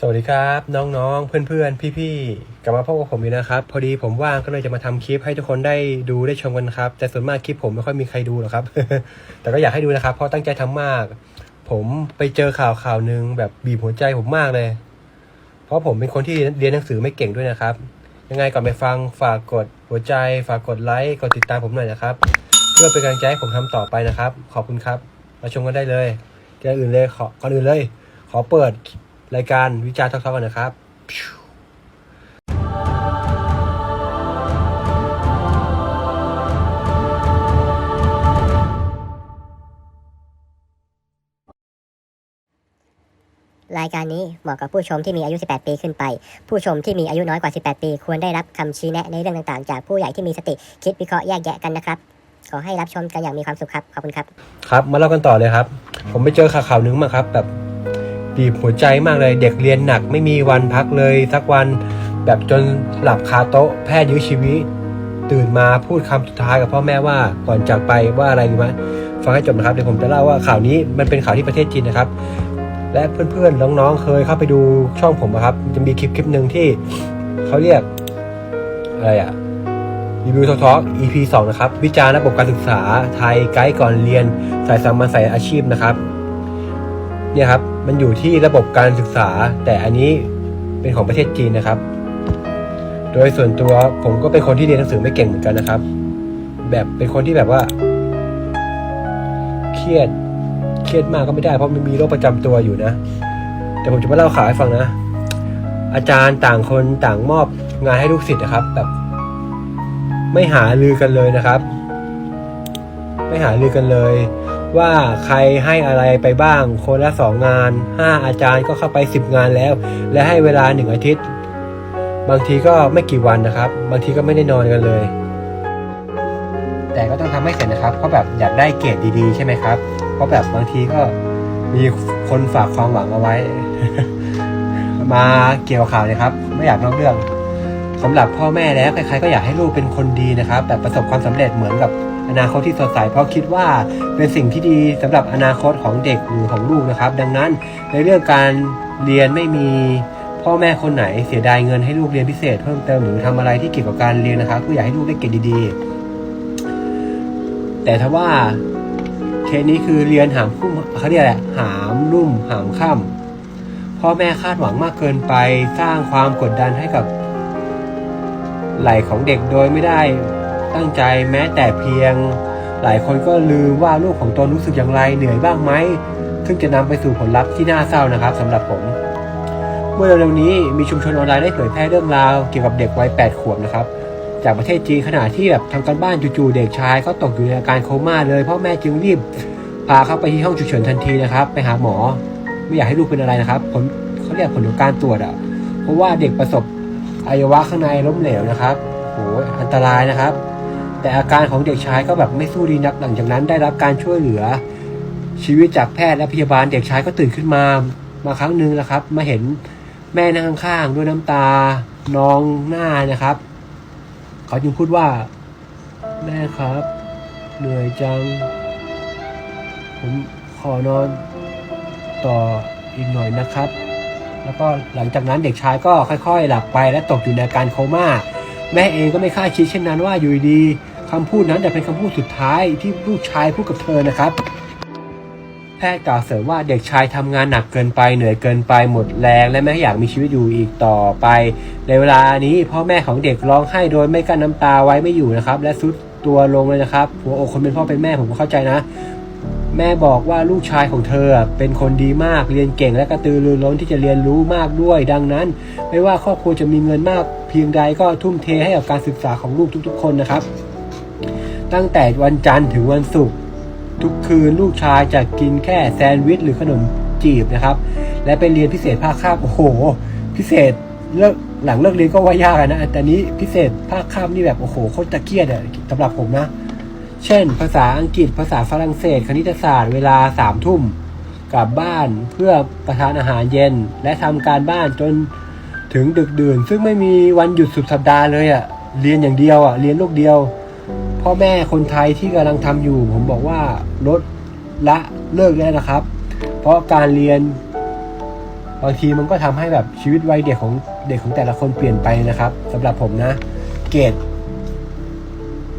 สวัสดีครับ น้องๆ เพื่อนๆ พี่ๆ กลับมาพบกับผมอีกนะครับ พอดีผมว่างก็เลยจะมาทำคลิปให้ทุกคนได้ดูได้ชมกันครับ แต่ส่วนมากคลิปผมไม่ค่อยมีใครดูหรอกครับ แต่ก็อยากให้ดูนะครับ เพราะตั้งใจทำมาก ผมไปเจอข่าวข่าวหนึ่งแบบบีบหัวใจผมมากเลย เพราะผมเป็นคนที่เรียนหนังสือไม่เก่งด้วยนะครับ ยังไงก่อนไปฟังฝากกดหัวใจ ฝากกดไลค์กดติดตามผมหน่อยนะครับ เพื่อเป็นกำลังใจให้ผมทำต่อไปนะครับ ขอบคุณครับ มาชมกันได้เลยก่อนอื่นเลยขอก่อนอื่นเลย ขอเปิด รายการวิจารณ์ทอกๆกันนะครับรายการนี้เหมาะกับผู้ชมที่มีอายุ 18 ปีขึ้นไป ผู้ชมที่มีอายุน้อยกว่า 18 ปี ควรได้รับคำชี้แนะในเรื่องต่างๆ จากผู้ใหญ่ที่มีสติคิดวิเคราะห์แยกแยะกันนะครับ ขอให้รับชมกันอย่างมีความสุขครับ ขอบคุณครับ ครับ มาเล่ากันต่อเลยครับ ผมไปเจอข่าวข่าวหนึงมาครับแบบ บีบหัวใจมากเลย เด็กเรียนหนักไม่มีวันพักเลยสักวันแบบจนหลับคาโต๊ะแพทย์ยื้อชีวิต ตื่นมาพูดคำสุดท้ายกับพ่อแม่ว่าก่อนจากไปว่าอะไรรู้ไหมฟังให้จบนะครับเดี๋ยวผมจะเล่าว่าข่าวนี้มันเป็นข่าวที่ประเทศจีนนะครับ และเพื่อนๆน้องๆเคยเข้าไปดูช่องผมอะครับ จะมีคลิปคลิปหนึ่งที่เขาเรียกอะไรอะรีวิวทอทอก EP 2 นะครับ วิจารณ์ระบบการศึกษาไทยไกด์ก่อนเรียน สายสามัญสายอาชีพนะครับ เนี่ยครับ มันอยู่ที่ระบบการศึกษา แต่อันนี้เป็นของประเทศจีนนะครับ โดยส่วนตัวผมก็เป็นคนที่เรียนหนังสือไม่เก่งเหมือนกันนะครับ แบบเป็นคนที่แบบว่า เครียด เครียดมากก็ไม่ได้เพราะมันมีโรคประจำตัวอยู่นะ แต่ผมจะมาเล่าข่าวให้ฟังนะ อาจารย์ต่างคนต่างมอบงานให้ลูกศิษย์นะครับ แบบ ไม่หาลือกันเลยนะครับ ไม่หาลือกันเลย ว่าใครให้อะไรไปบ้าง คนละสองงานห้าอาจารย์ก็เข้าไปสิบงานแล้ว และให้เวลาหนึ่งอาทิตย์ บางทีก็ไม่กี่วันนะครับ บางทีก็ไม่ได้นอนกันเลย แต่ก็ต้องทำให้เสร็จนะครับเพราะแบบอยากได้เกรดดีๆ ใช่ไหมครับ เพราะแบบบางทีก็มีคนฝากความหวังเอาไว้ มาเกี่ยวข่าวเลยครับ ไม่อยากนอกเรื่องสำหรับพ่อแม่แล้วใครๆก็อยากให้ลูกเป็นคนดีนะครับ แบบประสบความสำเร็จเหมือนกับ อนาคตที่สดใสเพราะคิดว่าเป็นสิ่งที่ดีสำหรับอนาคตของเด็กหรือของลูกนะครับ ดังนั้นในเรื่องการเรียนไม่มีพ่อแม่คนไหนเสียดายเงินให้ลูกเรียนพิเศษเพิ่มเติมหรือทำอะไรที่เกี่ยวกับการเรียนนะครับก็อยากให้ลูกได้เกรดดีๆ แต่ถ้าว่าเคสนี้คือเรียนหามคุ้มเขาเรียกอะไรหามรุ่มหามค่ำพ่อแม่คาดหวังมากเกินไปสร้างความกดดันให้กับไหลของเด็กโดยไม่ได้ ตั้งใจแม้แต่เพียง หลายคนก็ลืมว่าลูกของตนรู้สึกอย่างไรเหนื่อยบ้างไหมซึ่งจะนำไปสู่ผลลัพธ์ที่น่าเศร้านะครับสำหรับผม เมื่อเร็วๆนี้มีชุมชนออนไลน์ได้เผยแพร่เรื่องราวเกี่ยวกับเด็กวัย 8 ขวบนะครับจากประเทศจีนขณะที่แบบทำการบ้านจู่ๆเด็กชายเขาตกอยู่ในอาการโคม่าเลยพ่อแม่จึงรีบพาเขาไปที่ห้องฉุกเฉินทันทีนะครับ ไปหาหมอ ไม่อยากให้ลูกเป็นอะไรนะครับผลเขาเรียกผลของการตรวจอะ เพราะว่าเด็กประสบอวัยวะข้างในล้มเหลวนะครับโหอันตรายนะครับ แต่อาการของเด็กชายก็แบบไม่สู้ดีนักหลังจากนั้นได้รับการช่วยเหลือ ชีวิตจากแพทย์และพยาบาลเด็กชายก็ตื่นขึ้นมา มาครั้งหนึ่งนะครับ มาเห็นแม่นั่งข้างๆด้วยน้ำตานองหน้านะครับ เขาจึงพูดว่า แม่ครับ เหนื่อยจัง ผมขอนอนต่ออีกหน่อยนะครับ แล้วก็หลังจากนั้นเด็กชายก็ค่อยๆ หลับไปและตกอยู่ในอาการโคม่าแม่เองก็ไม่คาดคิดเช่นนั้นว่าอยู่ดี คำพูดนั้นจะเป็นคำพูดสุดท้ายที่ลูกชายพูดกับเธอนะครับ แพทย์กล่าวเสริมว่าเด็กชายทำงานหนักเกินไปเหนื่อยเกินไปหมดแรง และไม่อยากมีชีวิตอยู่อีกต่อไป ในเวลานี้พ่อแม่ของเด็กร้องไห้โดยไม่กั้นน้ำตาไว้ไม่อยู่นะครับ และซุดตัวลงเลยนะครับหัวอกคนเป็นพ่อเป็นแม่ผมก็เข้าใจนะ แม่บอกว่าลูกชายของเธอเป็นคนดีมากเรียนเก่งและกระตือรือร้นที่จะเรียนรู้มากด้วย ดังนั้น ไม่ว่าครอบครัวจะมีเงินมากเพียงใดก็ทุ่มเทให้กับการศึกษาของลูกทุกๆ คนนะครับ ตั้งแต่วันจันทร์ถึงวันศุกร์ทุกคืนลูกชายจะกินแค่แซนด์วิชหรือขนมจีบนะครับ และไปเรียนพิเศษภาคคาบโอ้โห พิเศษเลิกหลังเลิกเรียนก็ว่ายากนะแต่นี้พิเศษภาคคาบนี่แบบโอ้โหโคตรตะเกียดอะสำหรับผมนะ เช่น ภาษาอังกฤษภาษาฝรั่งเศส คณิตศาสตร์เวลาสามทุ่มกลับบ้านเพื่อประทานอาหารเย็น และทำการบ้านจนถึงดึกดื่น ซึ่งไม่มีวันหยุดสุดสัปดาห์เลยอะเรียนอย่างเดียวอะ่ะเรียนลูกเดียว พ่อแม่คนไทยที่กำลังทำอยู่ ผมบอกว่าลดละเลิกแล้นะครับ เพราะการเรียนบางทีมันก็ทำให้แบบชีวิตวัยเด็กของเด็กของแต่ละคนเปลี่ยนไปนะครับสำหรับผมนะ เกรด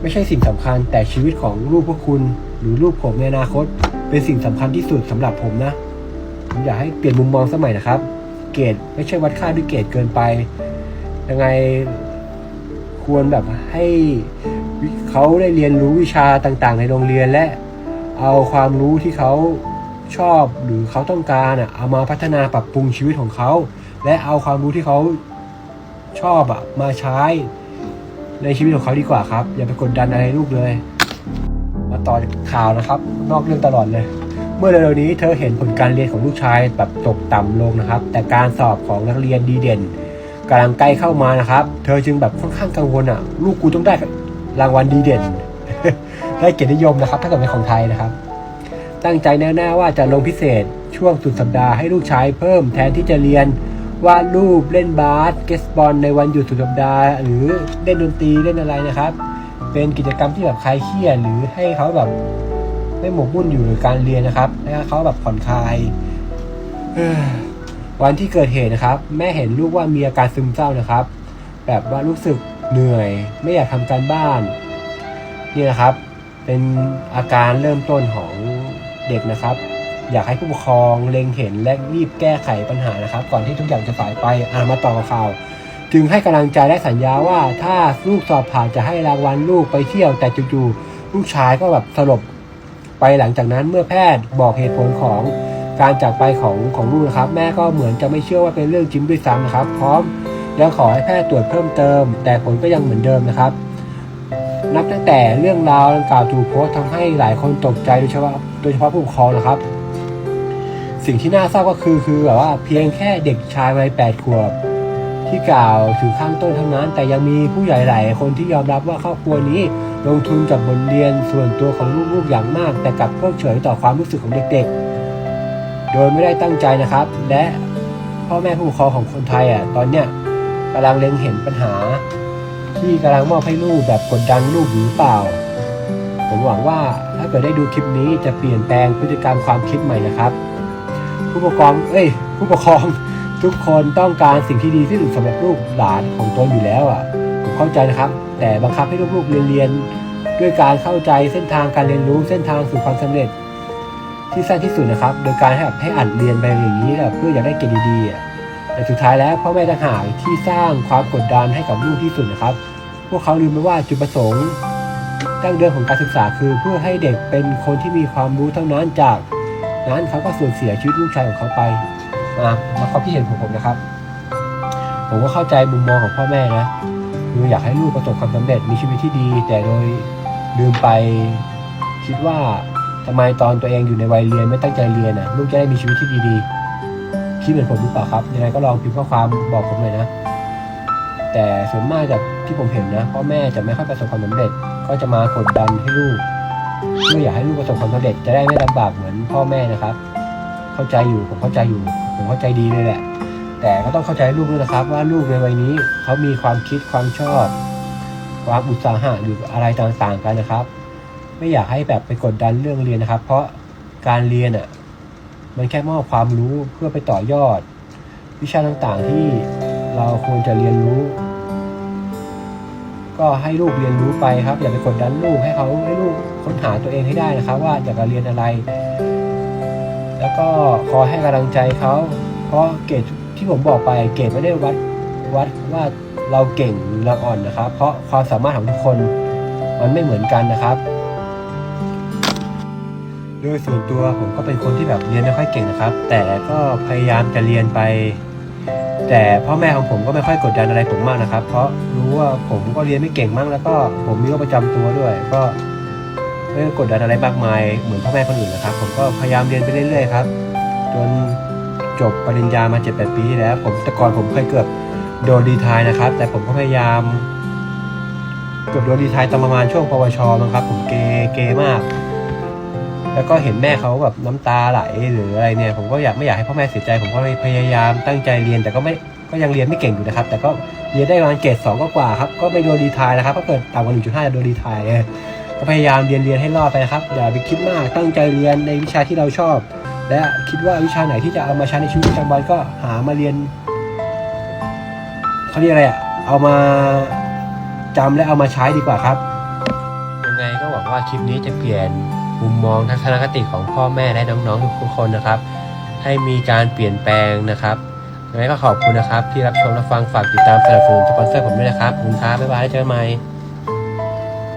ไม่ใช่สิ่งสำคัญ แต่ชีวิตของลูกพวกคุณ หรือลูกผมในอนาคต เป็นสิ่งสำคัญที่สุดสำหรับผมนะ ผมอยากให้เปลี่ยนมุมมองสมัยนะครับ เกรดไม่ใช่วัดค่าด้วยเกรดเกินไป ยังไงควรแบบให้ เขาได้เรียนรู้วิชาต่างๆ ในโรงเรียนและเอาความรู้ที่เขาชอบหรือเขาต้องการอะเอามาพัฒนาปรับปรุงชีวิตของเขา และเอาความรู้ที่เขาชอบอะมาใช้ในชีวิตของเขาดีกว่าครับ อย่าไปกดดันอะไรลูกเลย มาต่อข่าวนะครับ นอกเรื่องตลอดเลย เมื่อเร็วๆนี้เธอเห็นผลการเรียนของลูกชายแบบตกต่ำลงนะครับ แต่การสอบของนักเรียนดีเด่นกำลังใกล้เข้ามานะครับ เธอจึงแบบค่อนข้างกังวลอะ ลูกกูต้องได้ รางวัลดีเด่น ได้เกียรตินิยมนะครับ ถ้าเกิดเป็นของไทยนะครับ ตั้งใจแน่ๆว่าจะลงพิเศษช่วงสุดสัปดาห์ให้ลูกชายเพิ่มแทนที่จะเรียนวาดรูปเล่นบาสเกสบอลในวันหยุดสุดสัปดาห์ หรือเล่นดนตรีเล่นอะไรนะครับ เป็นกิจกรรมที่แบบคลายเครียดหรือให้เขาแบบไม่หมกมุ่นอยู่กับการเรียนนะครับให้เขาแบบผ่อนคลายวันที่เกิดเหตุนะครับ แม่เห็นลูกว่ามีอาการซึมเศร้านะครับ แบบว่ารู้สึก เหนื่อยไม่อยากทำการบ้านนี่นะครับ เป็นอาการเริ่มต้นของเด็กนะครับ อยากให้ผู้ปกครองเล็งเห็นและรีบแก้ไขปัญหานะครับ ก่อนที่ทุกอย่างจะสายไปอ่ามาต่อข่าวจึงให้กำลังใจและสัญญาว่าถ้าลูกสอบผ่านจะให้รางวัลลูกไปเที่ยวแต่จู่ๆลูกชายก็แบบสลบไปหลังจากนั้นเมื่อแพทย์บอกเหตุผลของการจากไปของของลูกนะครับ แม่ก็เหมือนจะไม่เชื่อว่าเป็นเรื่องจริงด้วยซ้ำนะครับ พร้อม ยังขอให้แพทย์ตรวจเพิ่มเติม แต่ผลก็ยังเหมือนเดิมนะครับ นับตั้งแต่เรื่องราวดังกล่าวถูกโพสต์ทำให้หลายคนตกใจโดยเฉพาะโดยเฉพาะผู้ปกครองนะครับ สิ่งที่น่าเศร้าก็คือคือแบบว่าเพียงแค่เด็กชายวัยแปดขวบ ที่กล่าวถึงข้างต้นเท่านั้น แต่ยังมีผู้ใหญ่หลายคนที่ยอมรับว่าครอบครัวนี้ลงทุนกับบทเรียนส่วนตัวของลูกๆอย่างมาก แต่กลับเพิกเฉยต่อความรู้สึกของเด็กๆ โดยไม่ได้ตั้งใจนะครับ และพ่อแม่ผู้ปกครองของคนไทยอะตอนเนี้ย กำลังเล็งเห็นปัญหา ที่กำลังมอบให้ลูกแบบกดดันลูกหรือเปล่า ผมหวังว่าถ้าเกิดได้ดูคลิปนี้จะเปลี่ยนแปลงพฤติกรรมความคิดใหม่นะครับ ผู้ปกครองเอ้ย ผู้ปกครองทุกคนต้องการสิ่งที่ดีที่สุดสำหรับลูกหลานของตนอยู่แล้วอะผมเข้าใจนะครับ แต่บังคับให้ลูกๆเรียนเรียนด้วยการเข้าใจเส้นทางการเรียนรู้เส้นทางสู่ความสำเร็จ ที่สั้นที่สุดนะครับ โดยการให้แบบให้อัดเรียนไปอย่างนี้แบบเพื่ออยากได้เกรดดีๆอะ แต่สุดท้ายแล้วพ่อแม่ต่างหากที่สร้างความกดดันให้กับลูกที่สุดนะครับ พวกเขาลืมไปว่าจุดประสงค์ดั้งเดิมของการศึกษาคือเพื่อให้เด็กเป็นคนที่มีความรู้เท่านั้นจากนั้นเขาก็สูญเสียชีวิตลูกชายของเขาไปมามาความคิดเห็นของผมนะครับ ผมก็เข้าใจมุมมองของพ่อแม่นะคืออยากให้ลูกประสบความสำเร็จมีชีวิตที่ดี แต่โดยลืมไปคิดว่าทำไมตอนตัวเองอยู่ในวัยเรียนไม่ตั้งใจเรียนอะ ลูกจะได้มีชีวิตที่ดีๆ คิดเหมือนผมหรือเปล่าครับยังไงก็ลองพิมพ์ข้อความบอกผมหน่อยนะ แต่ส่วนมากจากที่ผมเห็นนะพ่อแม่จะไม่ค่อยประสบความสำเร็จ ก็จะมากดดันให้ลูกเพื่ออยากให้ลูกประสบความสำเร็จจะได้ไม่ลำบากเหมือนพ่อแม่นะครับ เข้าใจอยู่ผมเข้าใจอยู่ ผมเข้าใจดีเลยแหละ แต่ก็ต้องเข้าใจลูกด้วยนะครับ ว่าลูกในวัยนี้เขามีความคิดความชอบ ความอุตสาหะหรืออะไรต่างๆกันนะครับ ไม่อยากให้แบบไปกดดันเรื่องเรียนนะครับ เพราะการเรียนอะ มันแค่มอบความรู้เพื่อไปต่อยอด วิชาต่างๆที่เราควรจะเรียนรู้ ก็ให้ลูกเรียนรู้ไปครับ อย่าไปกดดันลูกให้เขาให้ลูกค้นหาตัวเองให้ได้นะครับ ว่าอยากจะเรียนอะไร แล้วก็ขอให้กำลังใจเขาเพราะเกรดที่ผมบอกไปเกรดไม่ได้วัดวัดว่าเราเก่งหรือเราอ่อนนะครับ เพราะความสามารถของทุกคนมันไม่เหมือนกันนะครับ โดยส่วนตัวผมก็เป็นคนที่แบบเรียนไม่ค่อยเก่งนะครับ แต่ก็พยายามจะเรียนไป แต่พ่อแม่ของผมก็ไม่ค่อยกดดันอะไรผมมากนะครับ เพราะรู้ว่าผมก็เรียนไม่เก่งมากแล้วก็ผมมีโรคประจำตัวด้วย ก็ไม่ได้กดดันอะไรมากมายเหมือนพ่อแม่คนอื่นนะครับ ผมก็พยายามเรียนไปเรื่อยๆครับจนจบปริญญามา7 8ปีที่แล้ว ผมแต่ก่อนผมเคยเกือบโดนรีทายนะครับ แต่ผมก็พยายามเกือบโดนรีทายตอนประมาณช่วงปวชมั้งครับ ผมเกเกมาก แล้วก็เห็นแม่เขาแบบน้ำตาไหลหรืออะไรเนี่ย ผมก็อยากไม่อยากให้พ่อแม่เสียใจ ผมก็เลยพยายามตั้งใจเรียนแต่ก็ไม่ก็ยังเรียนไม่เก่งอยู่นะครับ แต่ก็เรียนได้ประมาณเกรดสองก็กว่าครับก็ไม่โดนรีทายนะครับถ้าเกิดต่ำกว่า1.5จะโดนรีทายก็พยายามเรียนเรียนให้รอดไปนะครับอย่าไปคิดมากตั้งใจเรียนในวิชาที่เราชอบ และคิดว่าวิชาไหนที่จะเอามาใช้ในชีวิตประจำวันก็หามาเรียนเขาเรียกอะไรอะเอามาจำและเอามาใช้ดีกว่าครับยังไงก็หวังว่าคลิปนี้จะเปลี่ยน มุมมองทัศนคติของพ่อแม่และน้องๆทุกคนนะครับ ให้มีการเปลี่ยนแปลงนะครับยังไงก็ขอบคุณนะครับ ที่รับชมรับฟังฝากติดตามสนับสนุนสปอนเซอร์ผมด้วยนะครับขอบคุณครับบ๊ายบายแล้วเจอกันใหม่